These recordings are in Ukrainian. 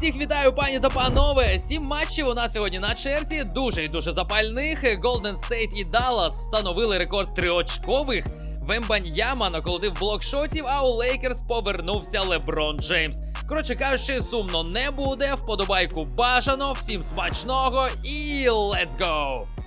Усіх вітаю, пані та панове! Сім матчів у нас сьогодні на черзі. Дуже і дуже запальних. Golden State і Dallas встановили рекорд триочкових. Вембаньяма наколотив блокшотів, а у Лейкерс повернувся Леброн Джеймс. Коротше кажучи, сумно не буде. Вподобайку бажано, всім смачного і let's go!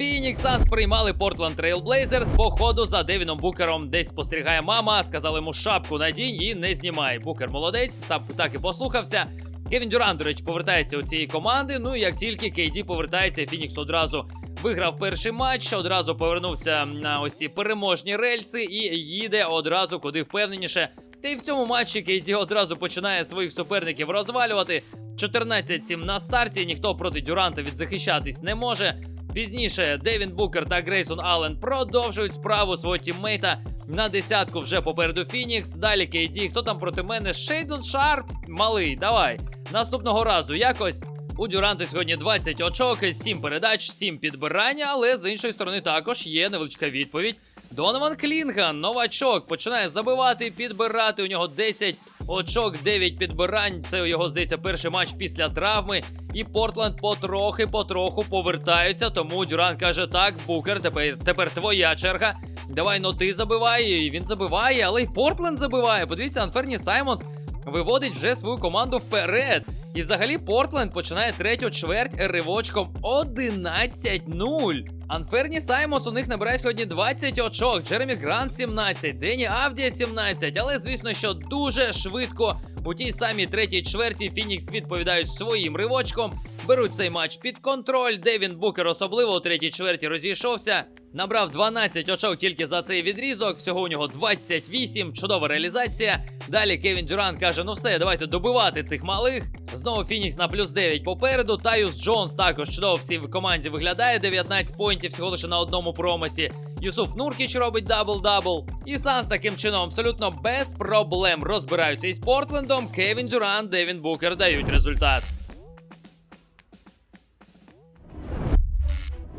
Фінікс Санс приймали Портленд Трейл Блейзерс. По ходу за Девіном Букером десь спостерігає мама. Сказали йому шапку надінь і не знімай. Букер молодець, та так і послухався. Кевін Дюран, до речі, повертається у цієї команди. Ну і як тільки Кейді повертається, Фінікс одразу виграв перший матч, одразу повернувся на ось ці переможні рельси і їде одразу куди впевненіше. Та й в цьому матчі Кейді одразу починає своїх суперників розвалювати. 14-7 на старті. Ніхто проти Дюранта відзахищатись не може. Пізніше Девін Букер та Грейсон Аллен продовжують справу свого тіммейта. На десятку вже попереду Фінікс. Далі Кейді. Хто там проти мене? Шейдон Шарп. Малий, давай. Наступного разу якось. У Дюранта сьогодні 20 очок, 7 передач, 7 підбирання, але з іншої сторони також є невеличка відповідь. Донован Клінган, новачок, починає забивати підбирати. У нього 10 очок, 9 підбирань. Це його здається перший матч після травми. І Портленд потрохи, потроху повертаються. Тому Дюран каже: так, Букер, тепер, тепер твоя черга. Давай, ну ти забивай. І він забиває, але й Портленд забиває. Подивіться, Анферні Саймонс виводить вже свою команду вперед. І взагалі Портленд починає третю чверть ривочком 11-0. Анферні Саймонс у них набирає сьогодні 20 очок. Джеремі Грант 17, Дені Авдія 17. Але звісно, що дуже швидко у тій самій третій чверті Фінікс відповідають своїм ривочком. Беруть цей матч під контроль. Девін Букер особливо у третій чверті розійшовся. Набрав 12 очок тільки за цей відрізок. Всього у нього 28. Чудова реалізація. Далі Кевін Дюран каже: ну все, давайте добивати цих малих. Знову Фінікс на плюс 9 попереду. Таюс Джонс також чудово всі в команді виглядає. 19 поінтів всього лише на одному промисі. Юсуф Нуркіч робить дабл-дабл. І Санс таким чином абсолютно без проблем розбираються із Портлендом. Кевін Дюран, Девін Букер дають результат.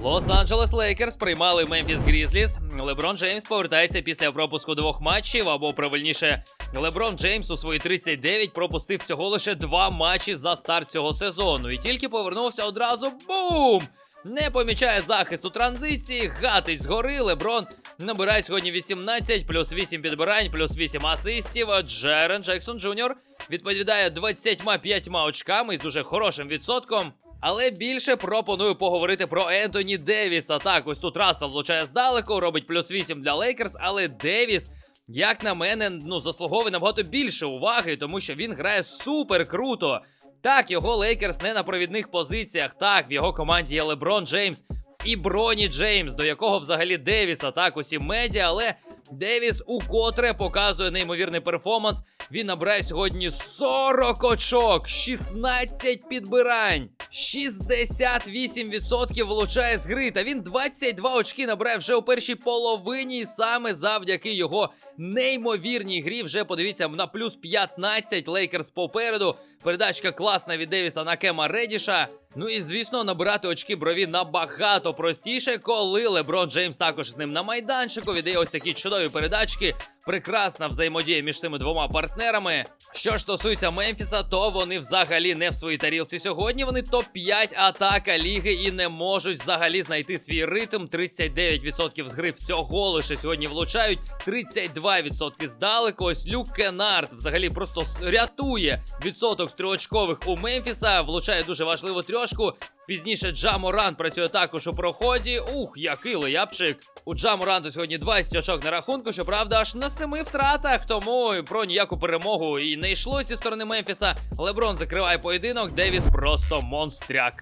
Лос-Анджелес Лейкерс приймали Мемфіс Грізліс. Леброн Джеймс повертається після пропуску двох матчів, або правильніше, Леброн Джеймс у свої 39 пропустив всього лише два матчі за старт цього сезону. І тільки повернувся одразу. Бум! Не помічає захисту транзиції, гатить згори. Леброн набирає сьогодні 18, плюс 8 підбирань, плюс 8 асистів. Джерен Джексон Джуніор відповідає 25 очками з дуже хорошим відсотком. Але більше пропоную поговорити про Ентоні Девіса. Так, ось тут Рассел влучає здалеку, робить плюс 8 для Лейкерс, але Девіс, як на мене, ну заслуговує набагато більше уваги, тому що він грає супер круто. Так, його Лейкерс не на провідних позиціях. Так, в його команді є Леброн Джеймс і Броні Джеймс, до якого взагалі Девіса так усі медіа, але Девіс укотре показує неймовірний перформанс. Він набирає сьогодні 40 очок, 16 підбирань, 68% влучає з гри. Та він 22 очки набирає вже у першій половині, саме завдяки його неймовірній грі. Вже подивіться на плюс 15 Лейкерс попереду. Передачка класна від Девіса на Кема Редіша. Ну і звісно, набирати очки брові набагато простіше, коли Леброн Джеймс також з ним на майданчику віддає ось такі чудові передачки. Прекрасна взаємодія між цими двома партнерами. Що ж стосується Мемфіса, то вони взагалі не в своїй тарілці сьогодні. Вони топ-5 атака ліги і не можуть взагалі знайти свій ритм. 39% з гри всього лише сьогодні влучають. 32% здалеку. Ось Люк Кенард взагалі просто рятує відсоток з трьохочкових у Мемфіса. Влучає дуже важливу трьошку. Пізніше Джаморан працює також у проході. Ух, який леяпчик. У Джаморанду сьогодні 20 очок на рахунку, щоправда, аж на семи втратах. Тому про ніяку перемогу і не йшло зі сторони Мемфіса. Леброн закриває поєдинок. Девіс просто монстряк.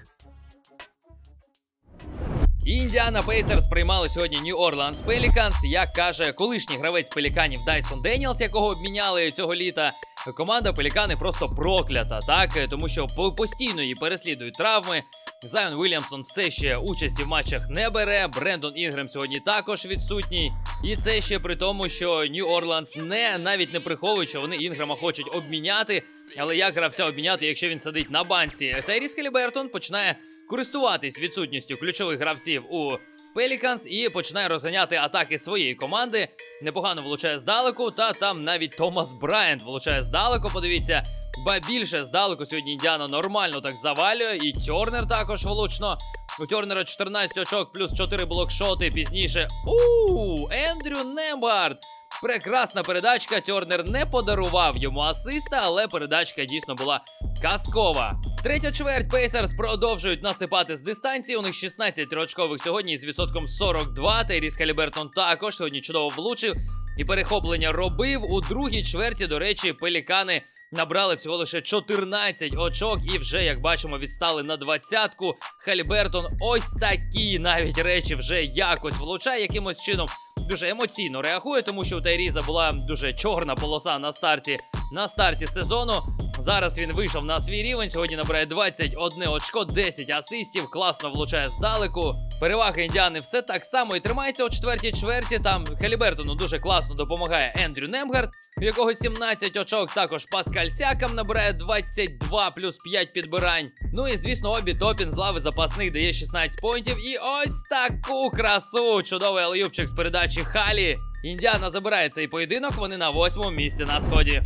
Індіана Пейсерс приймали сьогодні Нью Орлеанс Пеліканс. Як каже колишній гравець Пеліканів Дайсон Деніелс, якого обміняли цього літа. Команда Пелікани просто проклята, так тому що по- постійно її переслідують травми. Зайон Вільямсон все ще участі в матчах не бере. Брендон Інгрем сьогодні також відсутній. І це ще при тому, що Нью Орландс не навіть не приховують, що вони Інгрема хочуть обміняти. Але як гравця обміняти, якщо він сидить на банці? Тайріс Хелібертон починає користуватись відсутністю ключових гравців у Пеліканс і починає розганяти атаки своєї команди. Непогано влучає здалеку, та там навіть Томас Брайант влучає здалеку. Подивіться, ба більше здалеку сьогодні Індіана нормально так завалює. І Тернер також влучно. У Тернера 14 очок плюс 4 блокшоти. Пізніше. У Ендрю Нембард. Прекрасна передачка. Тернер не подарував йому асиста, але передачка дійсно була казкова. Третя чверть Пейсерс продовжують насипати з дистанції. У них 16 триочкових сьогодні з відсотком 42. Тайріс Халібертон також сьогодні чудово влучив і перехоплення робив. У другій чверті, до речі, пелікани набрали всього лише 14 очок і вже, як бачимо, відстали на двадцятку. Халібертон ось такі навіть речі вже якось влучає якимось чином. Дуже емоційно реагує, тому що у Тайріза була дуже чорна полоса на старті на старті сезону. Зараз він вийшов на свій рівень. Сьогодні набирає 21 очко, 10 асистів, класно влучає здалеку. Перевага індіани все так само і тримається у четвертій чверті. Там Халібертону дуже класно допомагає Ендрю Немгард, в якого 17 очок. Також Паскаль Сякам набирає 22 плюс 5 підбирань. Ну і звісно, обі топін з лави запасних дає 16 поінтів. І ось таку красу! Чудовий алюбчик з передачі Халі. Індіана забирає цей поєдинок. Вони на восьмому місці на сході.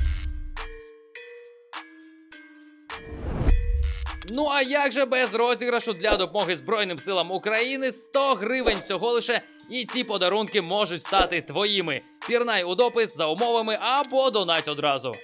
Ну а як же без розіграшу для допомоги Збройним силам України 100 гривень всього лише, і ці подарунки можуть стати твоїми. Пірнай у допис за умовами або донать одразу.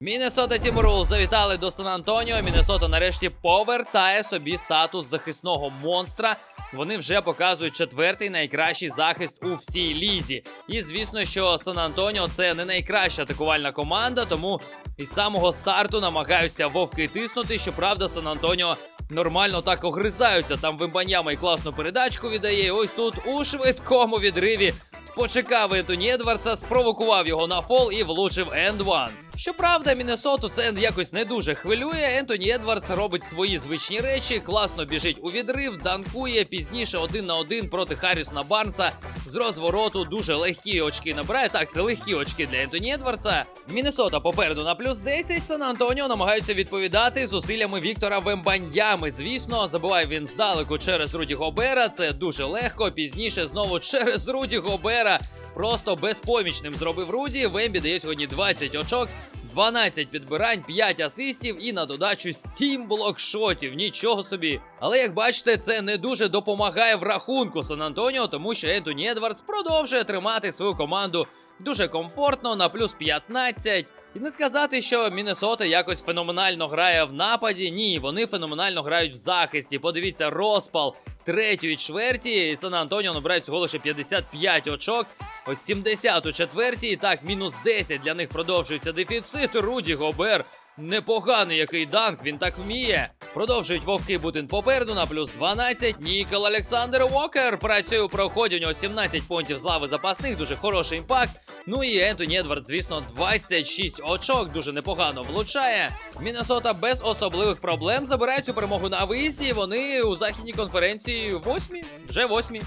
Міннесота Тімурул завітали до Сан-Антоніо. Міннесота нарешті повертає собі статус захисного монстра. Вони вже показують четвертий найкращий захист у всій лізі. І звісно, що Сан-Антоніо це не найкраща атакувальна команда, тому із самого старту намагаються вовки тиснути. Щоправда, Сан-Антоніо нормально так огризаються. Там Вимбаньяма і класну передачку віддає. І Ось тут у швидкому відриві почекав Ентоні Едвардса, спровокував його на фол і влучив енд ван. Щоправда, Міннесоту це якось не дуже хвилює. Ентоні Едвардс робить свої звичні речі, класно біжить у відрив, данкує пізніше один на один проти Харрісона Барнса. З розвороту дуже легкі очки набирає. Так, це легкі очки для Ентоні Едвардса. Міннесота попереду на плюс 10. Сан Антоніо намагаються відповідати зусиллями Віктора Вембаньями. Звісно, забиває він здалеку через Руді Гобера. Це дуже легко. Пізніше знову через Руді Гобера. Просто безпомічним зробив Руді. Вембі дає сьогодні 20 очок, 12 підбирань, 5 асистів і на додачу 7 блокшотів. Нічого собі. Але як бачите, це не дуже допомагає в рахунку Сан Антоніо, тому що Ентоні Едвардс продовжує тримати свою команду дуже комфортно на плюс 15. І не сказати, що Міннесота якось феноменально грає в нападі. Ні, вони феноменально грають в захисті. Подивіться, розпал третьої чверті. І Сан Антоніо набирає всього лише 55 очок. Ось 70 у четвертій. Так, мінус 10 для них продовжується дефіцит. Руді Гобер. Непоганий який данк, він так вміє. Продовжують вовки Бутин попереду на плюс 12. Нікол Олександр Уокер працює у проході. У нього 17 понтів з лави запасних, дуже хороший імпакт. Ну і Ентоні Едвард, звісно, 26 очок, дуже непогано влучає. Міннесота без особливих проблем забирає цю перемогу на виїзді. Вони у західній конференції восьмі, вже восьмі.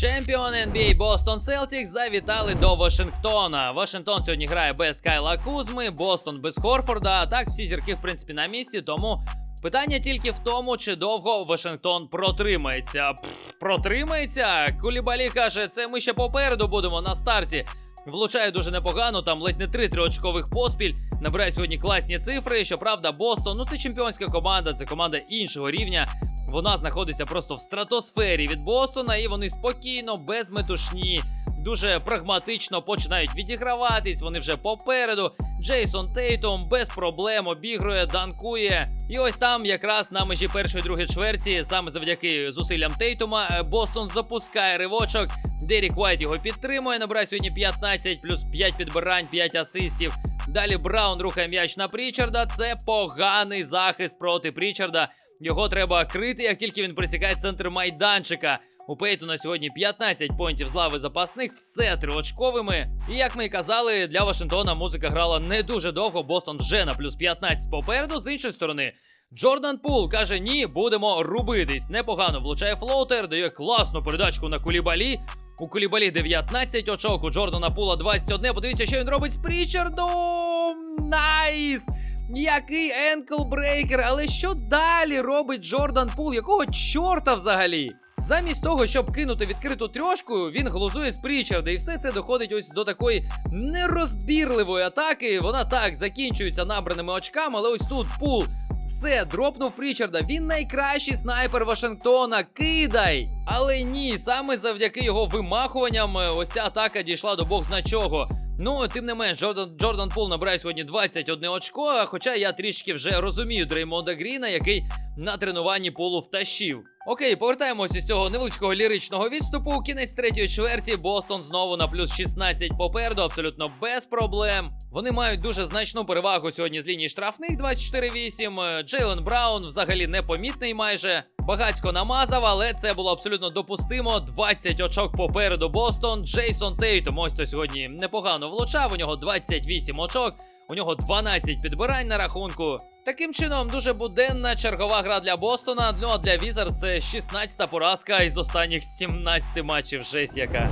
Чемпіон NBA Бостон Celtics завітали до Вашингтона. Вашингтон сьогодні грає без Кайла Кузми, Бостон без Хорфорда. А Так, всі зірки, в принципі, на місці. Тому питання тільки в тому, чи довго Вашингтон протримається. Пф, протримається. Кулібалі каже, це ми ще попереду будемо на старті. Влучає дуже непогано, там ледь не три триочкових поспіль. Набирає сьогодні класні цифри. Щоправда, Бостон, ну це чемпіонська команда, це команда іншого рівня. Вона знаходиться просто в стратосфері від Бостона, і вони спокійно, без метушні, дуже прагматично починають відіграватись. Вони вже попереду. Джейсон Тейтом без проблем обігрує, данкує. І ось там, якраз на межі першої другої чверті, саме завдяки зусиллям Тейтума, е, Бостон запускає ривочок. Дерік Уайт його підтримує. Набирає сьогодні 15, плюс 5 підбирань, 5 асистів. Далі Браун рухає м'яч на Прічарда. Це поганий захист проти Прічарда. Його треба крити, як тільки він присікає центр майданчика. У Пейтона сьогодні 15 поінтів з лави запасних, все триочковими. І як ми і казали, для Вашингтона музика грала не дуже довго. Бостон вже на плюс 15 попереду. З іншої сторони, Джордан Пул каже: ні, будемо рубитись. Непогано влучає флоутер, дає класну передачку на кулібалі. У Кулібалі 19 очок, у Джордана Пула 21. Подивіться, що він робить з Прічардом. Найс! Який енклбрейкер, але що далі робить Джордан Пул? Якого чорта взагалі? Замість того, щоб кинути відкриту трьошку, він глузує з Прічарда, і все це доходить ось до такої нерозбірливої атаки. Вона так закінчується набраними очками, але ось тут пул. Все, дропнув Прічарда. Він найкращий снайпер Вашингтона. Кидай! Але ні, саме завдяки його вимахуванням е, ось ця атака дійшла до бог зна чого. Ну, тим не менш, Джордан, Джордан Пул набирає сьогодні 21 очко, хоча я трішки вже розумію Дреймонда Гріна, який на тренуванні полу втащив. Окей, повертаємося із цього невеличкого ліричного відступу. Кінець третьої чверті. Бостон знову на плюс 16 попереду, абсолютно без проблем. Вони мають дуже значну перевагу сьогодні з лінії штрафних 24-8. Е, Джейлен Браун взагалі непомітний майже. Багацько намазав, але це було абсолютно допустимо. 20 очок попереду Бостон. Джейсон Тейтум ось то сьогодні непогано влучав. У нього 28 очок. У нього 12 підбирань на рахунку. Таким чином, дуже буденна чергова гра для Бостона. Ну а для Візер це 16-та поразка із останніх 17 матчів. Жесть яка.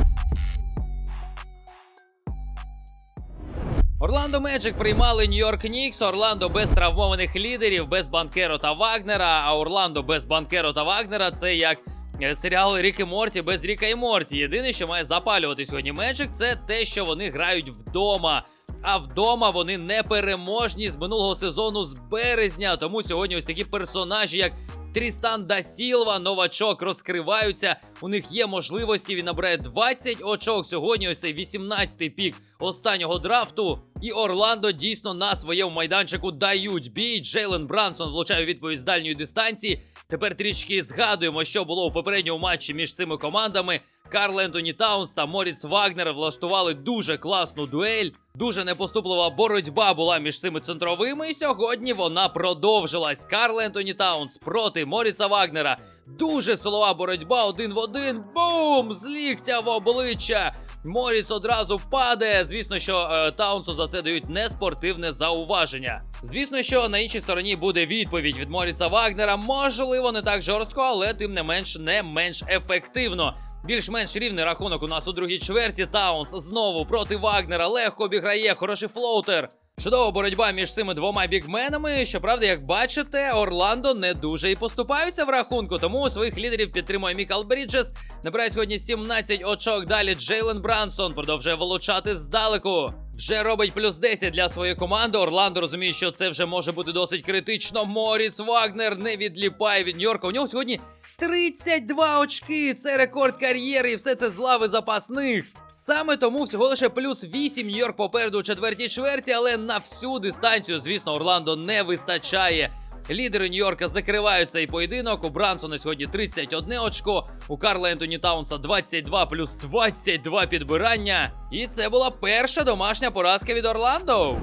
Орландо Меджик приймали Нью-Йорк Нікс. Орландо без травмованих лідерів, без Банкеро та Вагнера. А Орландо без Банкеро та Вагнера це як е, серіал Рік і Морті без Ріка і Морті. Єдине, що має запалювати сьогодні Меджик, це те, що вони грають вдома. А вдома вони непереможні з минулого сезону з березня. Тому сьогодні ось такі персонажі, як Трістан да Сілва, новачок розкриваються. У них є можливості. Він набирає 20 очок. Сьогодні ось цей 18-й пік останнього драфту. І Орландо дійсно на своєму майданчику дають бій. Джейлен Брансон влучає відповідь з дальньої дистанції. Тепер трішки згадуємо, що було у попередньому матчі між цими командами. Карл Ентоні Таунс та Моріс Вагнер влаштували дуже класну дуель. Дуже непоступлива боротьба була між цими центровими, і сьогодні вона продовжилась. Карл Ентоні Таунс проти Моріса Вагнера. Дуже силова боротьба один в один. Бум! З ліктя в обличчя. Моріц одразу падає. Звісно, що е, Таунсу за це дають неспортивне зауваження. Звісно, що на іншій стороні буде відповідь від Моріца Вагнера. Можливо, не так жорстко, але тим не менш не менш ефективно. Більш-менш рівний рахунок у нас у другій чверті. Таунс знову проти Вагнера. Легко обіграє, хороший флоутер. Чудова боротьба між цими двома бігменами. Щоправда, як бачите, Орландо не дуже і поступаються в рахунку, тому своїх лідерів підтримує Мікал Бріджес. Набирає сьогодні 17 очок. Далі Джейлен Брансон продовжує вилучати здалеку. Вже робить плюс 10 для своєї команди. Орландо розуміє, що це вже може бути досить критично. Моріс Вагнер не відліпає від Нью-Йорка. У нього сьогодні 32 очки. Це рекорд кар'єри, і все це з лави запасних. Саме тому всього лише плюс 8 Нью-Йорк попереду у четвертій чверті, але на всю дистанцію, звісно, Орландо не вистачає. Лідери Нью-Йорка закривають цей поєдинок. У Брансона сьогодні 31 очко, у Карла Ентоні Таунса 22 плюс 22 підбирання. І це була перша домашня поразка від Орландо.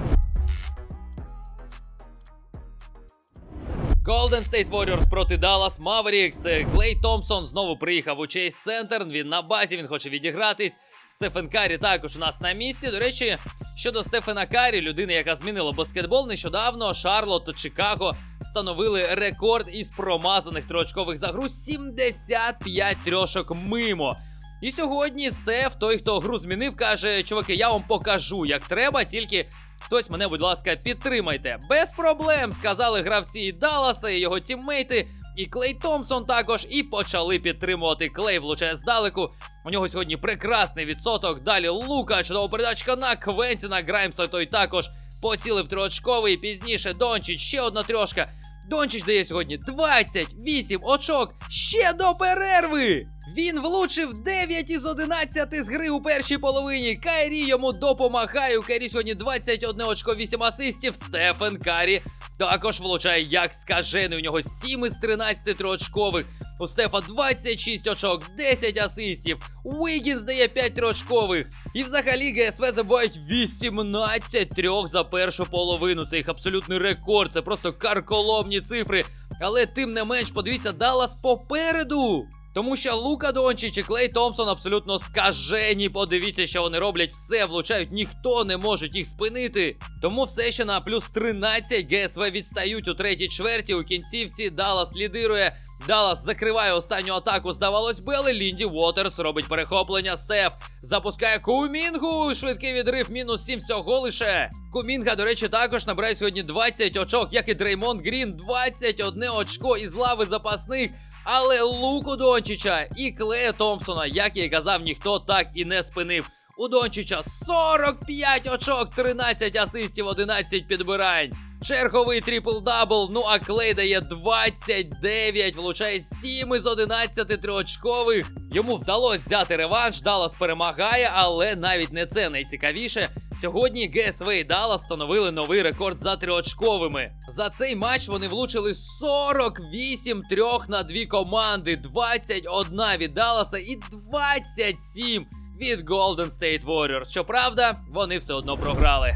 Golden State Warriors проти Dallas Mavericks. Клей Томпсон знову приїхав у Chase Center. Він на базі, він хоче відігратись. Стефен Карі також у нас на місці. До речі, щодо Стефена Карі, людини, яка змінила баскетбол, нещодавно Шарлот Чикаго встановили рекорд із промазаних триочкових за гру 75 трьошок мимо. І сьогодні Стеф, той, хто гру змінив, каже: чуваки, я вам покажу, як треба, тільки хтось мене, будь ласка, підтримайте. Без проблем, сказали гравці Далласа, і його тіммейти. І Клей Томпсон також і почали підтримувати. Клей влучає здалеку. У нього сьогодні прекрасний відсоток. Далі Лука, чудова передачка на Квентіна Граймса. Той також поцілив трьохочковий. Пізніше Дончич, ще одна трьошка. Дончич дає сьогодні 28 очок ще до перерви. Він влучив 9 із 11 з гри у першій половині. Кайрі йому допомагає. У Кайрі сьогодні 21 очко, 8 асистів. Стефен Карі також влучає як скажений. У нього 7 із 13 триочкових. У Стефа 26 очок, 10 асистів. Уігінс дає 5 триочкових. І взагалі ГСВ забувають 18 трьох за першу половину. Це їх абсолютний рекорд. Це просто карколомні цифри. Але тим не менш, подивіться, Даллас попереду. Тому що Лука Дончич і Клей Томпсон абсолютно скажені. Подивіться, що вони роблять все, влучають, ніхто не може їх спинити. Тому все ще на плюс 13 ГСВ відстають у третій чверті. У кінцівці Даллас лідирує. Даллас закриває останню атаку. Здавалось би, але Лінді Уотерс робить перехоплення. Стеф запускає Кумінгу. Швидкий відрив, мінус 7 всього лише. Кумінга, до речі, також набирає сьогодні 20 очок, як і Дреймонд Грін, 21 очко із лави запасних. Але Луку Дончича і Клея Томпсона, як я і казав, ніхто так і не спинив. У Дончича 45 очок, 13 асистів, 11 підбирань. Черговий трипл-дабл. Ну а Клей дає 29, влучає 7 із 11 триочкових. Йому вдалося взяти реванш. Даллас перемагає, але навіть не це найцікавіше. Сьогодні ГСВ і Даллас встановили новий рекорд за триочковими. За цей матч вони влучили 48 трьох на дві команди, 21 від Далласа і 27 від Golden State Warriors. Щоправда, вони все одно програли.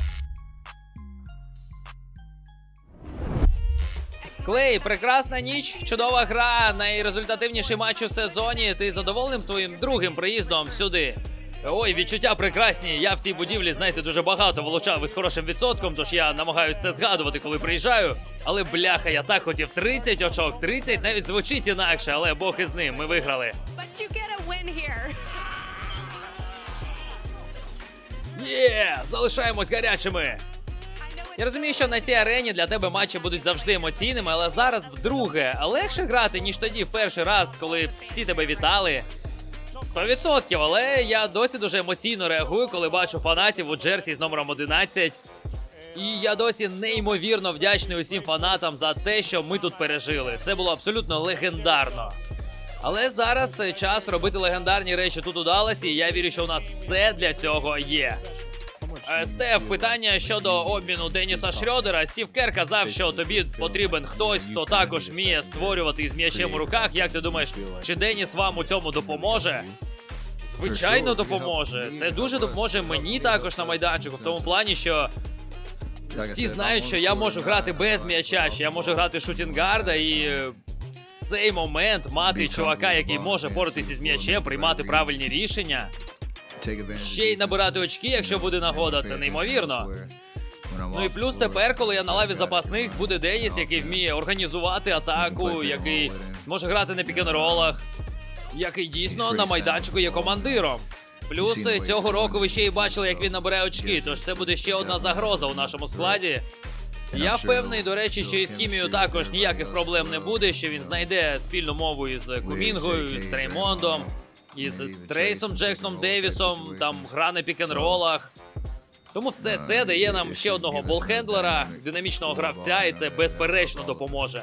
Клей, прекрасна ніч, чудова гра, найрезультативніший матч у сезоні. Ти задоволеним своїм другим приїздом сюди? Ой, відчуття прекрасні. Я в цій будівлі, знаєте, дуже багато влучав із хорошим відсотком, тож я намагаюся це згадувати, коли приїжджаю. Але бляха, я так хотів 30 очок, 30 навіть звучить інакше, але Бог із ним, ми виграли. But you get a win here. Є, залишаємось гарячими. Я розумію, що на цій арені для тебе матчі будуть завжди емоційними, але зараз вдруге легше грати, ніж тоді в перший раз, коли всі тебе вітали. 100%, але я досі дуже емоційно реагую, коли бачу фанатів у Джерсі з номером 11. І я досі неймовірно вдячний усім фанатам за те, що ми тут пережили. Це було абсолютно легендарно. Але зараз е, час робити легендарні речі тут у Далласі, і я вірю, що у нас все для цього є. Е, Стеф, питання щодо обміну Деніса Шрёдера. Стів Кер казав, що тобі потрібен хтось, хто також вміє створювати з м'ячем у руках. Як ти думаєш, чи Деніс вам у цьому допоможе? Звичайно, допоможе. Це дуже допоможе мені також на майданчику, в тому плані, що всі знають, що я можу грати без м'яча, що я можу грати шутінгарда і е, цей момент мати чувака, який може боротися з м'ячем, приймати правильні рішення. Ще й набирати очки, якщо буде нагода, це неймовірно. Ну і плюс тепер, коли я на лаві запасних, буде Деніс, який вміє організувати атаку, який може грати на пікенролах, який дійсно на майданчику є командиром. Плюс цього року ви ще й бачили, як він набере очки, тож це буде ще одна загроза у нашому складі. Я впевнений, до речі, що із хімією також ніяких проблем не буде, що він знайде спільну мову із Кумінгою, з Треймондом, із Трейсом Джексоном Девісом, там гра на пікенролах. Тому все це дає нам ще одного болхендлера, динамічного гравця, і це безперечно допоможе.